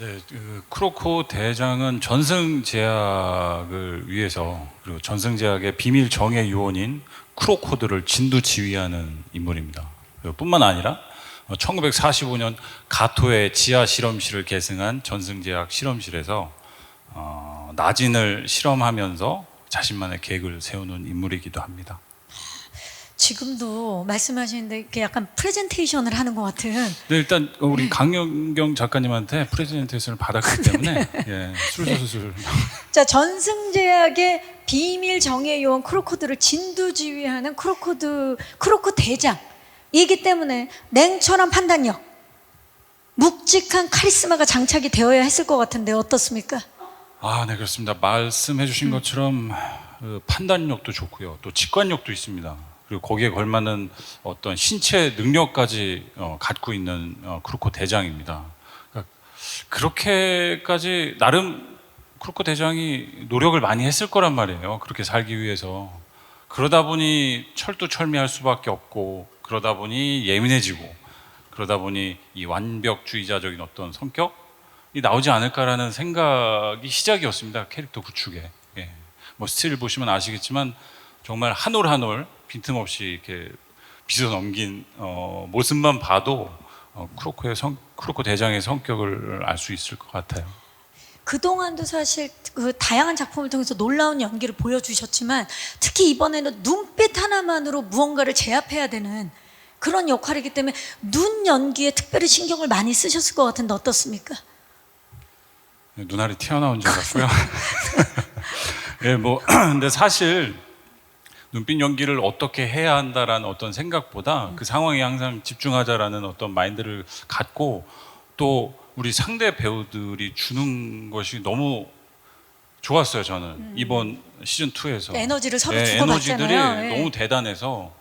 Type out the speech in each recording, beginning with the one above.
네, 그 크로코 대장은 전승 제약을 위해서 그리고 전승 제약의 비밀 정예 요원인 크로코드를 진두지휘하는 인물입니다. 뿐만 아니라 1945년 가토의 지하 실험실을 계승한 전승 제약 실험실에서 어, 나진을 실험하면서 자신만의 계획을 세우는 인물이기도 합니다. 지금도 말씀하시는데 이렇게 약간 프레젠테이션을 하는 것 같은 네, 일단 우리 강영경 작가님한테 프레젠테이션을 받았기 때문에 예, 술술술 자 전승제약의 비밀 정예 요원 크로코드를 진두지휘하는 크로코드 크로코 대장이기 때문에 냉철한 판단력, 묵직한 카리스마가 장착이 되어야 했을 것 같은데 어떻습니까? 아, 네, 그렇습니다. 말씀해 주신 것처럼 그 판단력도 좋고요. 또 직관력도 있습니다. 그리고 거기에 걸맞는 어떤 신체 능력까지 어, 갖고 있는 어, 크루코 대장입니다. 그러니까 그렇게까지 나름 크루코 대장이 노력을 많이 했을 거란 말이에요. 그렇게 살기 위해서. 그러다 보니 철두철미할 수밖에 없고 그러다 보니 예민해지고 그러다 보니 이 완벽주의자적인 어떤 성격이 나오지 않을까라는 생각이 시작이었습니다. 캐릭터 구축에. 예. 뭐 스틸 보시면 아시겠지만 정말 한 올 한올 빈틈없이 이렇게 빗어 넘긴 어, 모습만 봐도 어, 크로코의 성, 크로코 대장의 성격을 알 수 있을 것 같아요. 그동안도 사실 그 다양한 작품을 통해서 놀라운 연기를 보여주셨지만 특히 이번에는 눈빛 하나만으로 무언가를 제압해야 되는 그런 역할이기 때문에 눈 연기에 특별히 신경을 많이 쓰셨을 것 같은데 어떻습니까? 눈알이 튀어나온 줄 알았고요. 예, 뭐 근데 사실 눈빛 연기를 어떻게 해야 한다라는 어떤 생각보다 그 상황에 항상 집중하자라는 어떤 마인드를 갖고 또 우리 상대 배우들이 주는 것이 너무 좋았어요. 저는 이번 시즌 2에서 에너지를 서로 네, 주고받잖아요. 에너지들이 예. 너무 대단해서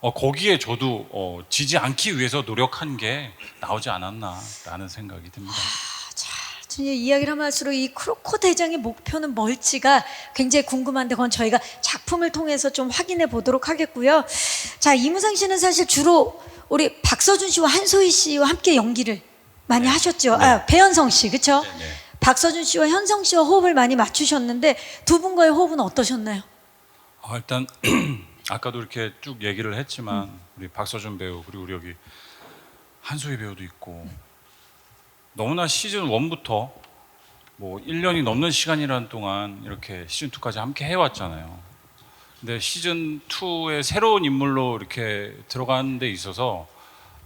어, 거기에 저도 어, 지지 않기 위해서 노력한 게 나오지 않았나라는 생각이 듭니다. 진짜 이야기를 하면 할수록 이 크로코 대장의 목표는 뭘지가 굉장히 궁금한데 그건 저희가 작품을 통해서 좀 확인해 보도록 하겠고요. 자 이무상 씨는 사실 주로 우리 박서준 씨와 한소희 씨와 함께 연기를 많이 하셨죠. 아 배현성 씨 그렇죠? 네, 네. 박서준 씨와 현성 씨와 호흡을 많이 맞추셨는데 두 분과의 호흡은 어떠셨나요? 아, 일단 아까도 이렇게 쭉 얘기를 했지만 우리 박서준 배우 그리고 우리 여기 한소희 배우도 있고 너무나 시즌 1부터 뭐 1년이 넘는 시간이라는 동안 이렇게 시즌 2까지 함께 해왔잖아요. 근데 시즌 2의 새로운 인물로 이렇게 들어가는 데 있어서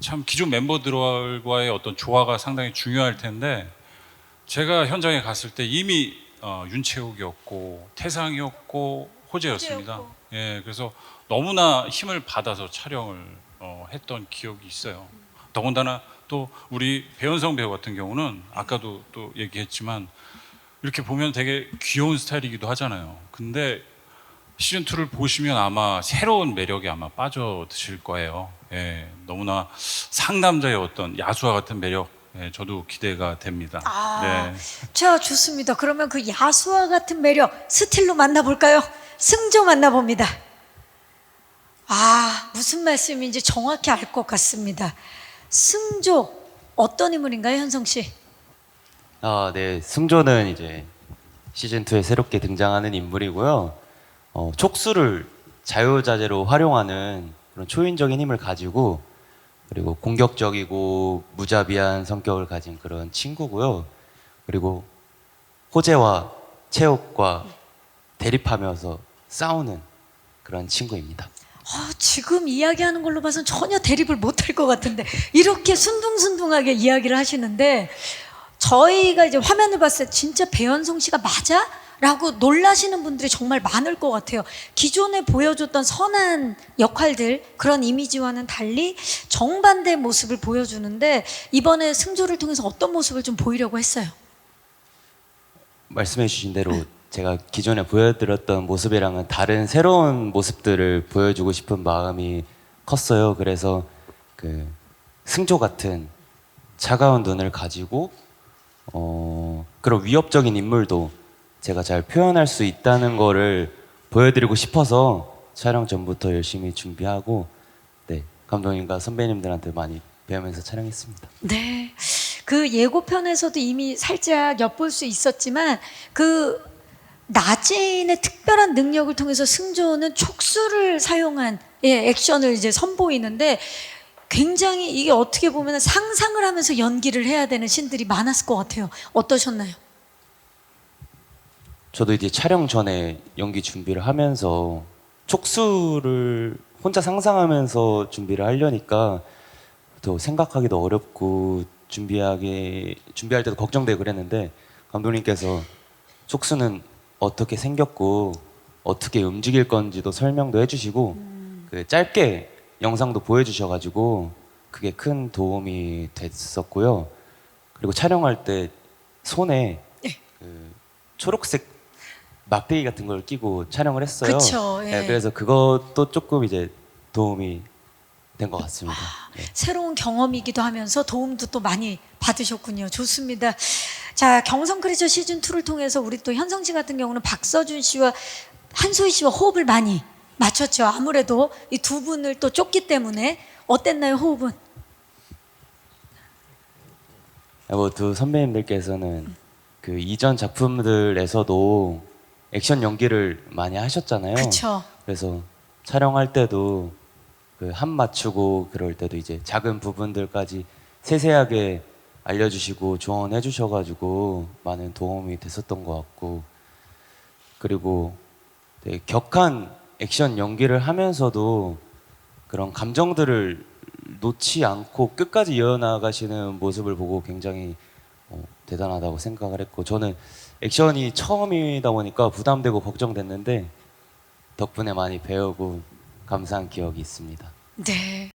참 기존 멤버들과의 어떤 조화가 상당히 중요할 텐데 제가 현장에 갔을 때 이미 어, 윤채욱이었고 태상이었고 호재였습니다. 호재였고. 예, 그래서 너무나 힘을 받아서 촬영을 어, 했던 기억이 있어요. 더군다나 또 우리 배현성 배우 같은 경우는 아까도 또 얘기했지만 이렇게 보면 되게 귀여운 스타일이기도 하잖아요. 근데 시즌 2를 보시면 아마 새로운 매력에 아마 빠져드실 거예요. 예, 너무나 상남자의 어떤 야수와 같은 매력, 예, 저도 기대가 됩니다. 아. 네. 자 좋습니다. 그러면 그 야수와 같은 매력 스틸로 만나볼까요? 승조 만나봅니다. 아 무슨 말씀인지 정확히 알 것 같습니다. 승조 어떤 인물인가요, 현성 씨? 아, 네. 승조는 이제 시즌 2에 새롭게 등장하는 인물이고요. 어, 촉수를 자유자재로 활용하는 그런 초인적인 힘을 가지고 그리고 공격적이고 무자비한 성격을 가진 그런 친구고요. 그리고 호재와 체육과 대립하면서 싸우는 그런 친구입니다. 아, 지금 이야기하는 걸로 봐선 전혀 대립을 못할 것 같은데 이렇게 순둥순둥하게 이야기를 하시는데 저희가 이제 화면을 봤을 때 진짜 배현성 씨가 맞아? 라고 놀라시는 분들이 정말 많을 것 같아요. 기존에 보여줬던 선한 역할들, 그런 이미지와는 달리 정반대의 모습을 보여주는데 이번에 승조를 통해서 어떤 모습을 좀 보이려고 했어요? 말씀해 주신 대로 제가 기존에 보여드렸던 모습이랑은 다른 새로운 모습들을 보여주고 싶은 마음이 컸어요. 그래서 그 승조 같은 차가운 눈을 가지고 어, 그런 위협적인 인물도 제가 잘 표현할 수 있다는 거를 보여드리고 싶어서 촬영 전부터 열심히 준비하고 네 감독님과 선배님들한테 많이 배우면서 촬영했습니다. 네. 그 예고편에서도 이미 살짝 엿볼 수 있었지만 그 나재인의 특별한 능력을 통해서 승조는 촉수를 사용한 예, 액션을 이제 선보이는데 굉장히 이게 어떻게 보면 상상을 하면서 연기를 해야 되는 신들이 많았을 것 같아요. 어떠셨나요? 저도 이제 촬영 전에 연기 준비를 하면서 촉수를 혼자 상상하면서 준비를 하려니까 또 생각하기도 어렵고 준비하기 준비할 때도 걱정되고 그랬는데 감독님께서 촉수는 어떻게 생겼고 어떻게 움직일 건지도 설명도 해주시고 그 짧게 영상도 보여주셔가지고 그게 큰 도움이 됐었고요. 그리고 촬영할 때 손에 그 초록색 막대기 같은 걸 끼고 촬영을 했어요. 그쵸, 예. 네, 그래서 그것도 조금 이제 도움이 된 것 같습니다. 네. 새로운 경험이기도 하면서 도움도 또 많이 받으셨군요. 좋습니다. 자, 경성 크리처 시즌 2를 통해서 우리 또 현성 씨 같은 경우는 박서준 씨와 한소희 씨와 호흡을 많이 맞췄죠. 아무래도 이 두 분을 또 쫓기 때문에 어땠나요, 호흡은? 뭐두 선배님들께서는 그 이전 작품들에서도 액션 연기를 많이 하셨잖아요. 그쵸. 그래서 촬영할 때도 그 한 맞추고 그럴 때도 이제 작은 부분들까지 세세하게 알려주시고 조언해 주셔가지고 많은 도움이 됐었던 것 같고 그리고 되게 격한 액션 연기를 하면서도 그런 감정들을 놓지 않고 끝까지 이어나가시는 모습을 보고 굉장히 어, 대단하다고 생각을 했고 저는 액션이 처음이다 보니까 부담되고 걱정됐는데 덕분에 많이 배우고 감사한 기억이 있습니다. 네.